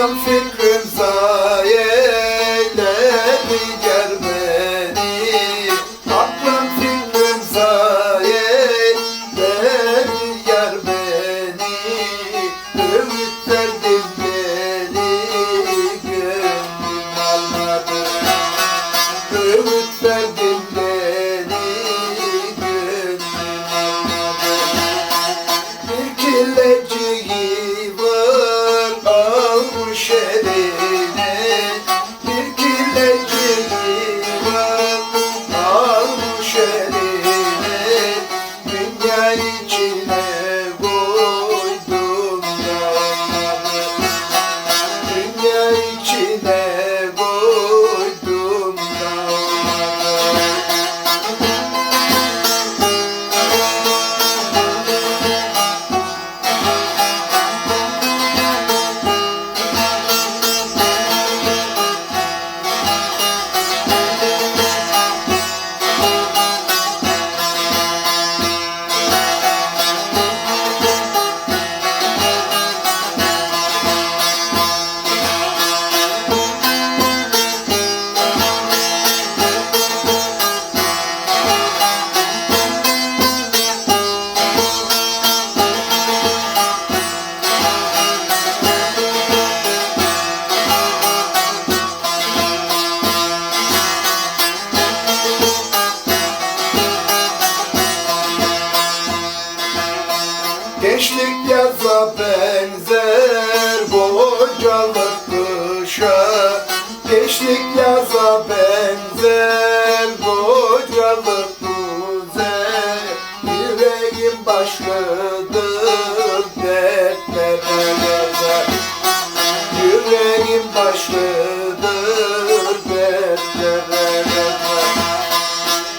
Aklım fikrim zayeledi gel beni Aklım fikrim zayeledi gel beni Ümitler dizleri gönlüm almadı Ümitler dizleri düşerim Gençlik yaza benzer Bocalık kışa. Gençlik yaza benzer Bocalık güzel Yüreğim başkadır Dertlere yazar Yüreğim başkadır Dertlere yazar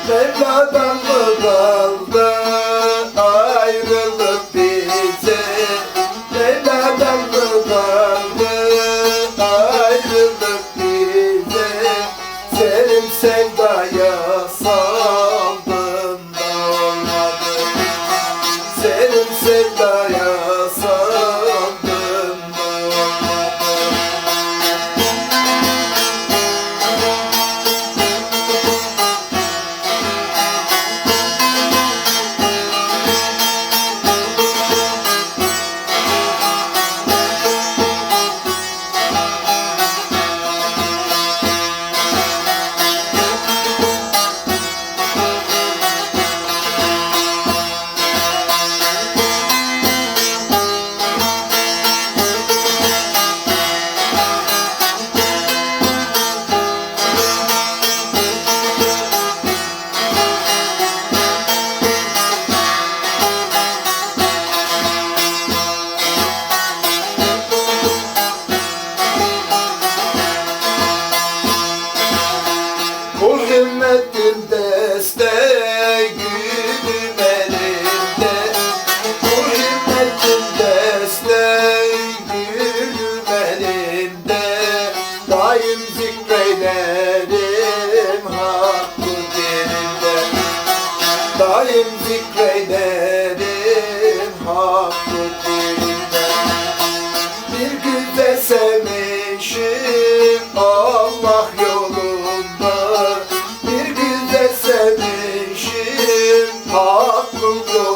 Mevla'dan mı kaldı? fuck. aklım yok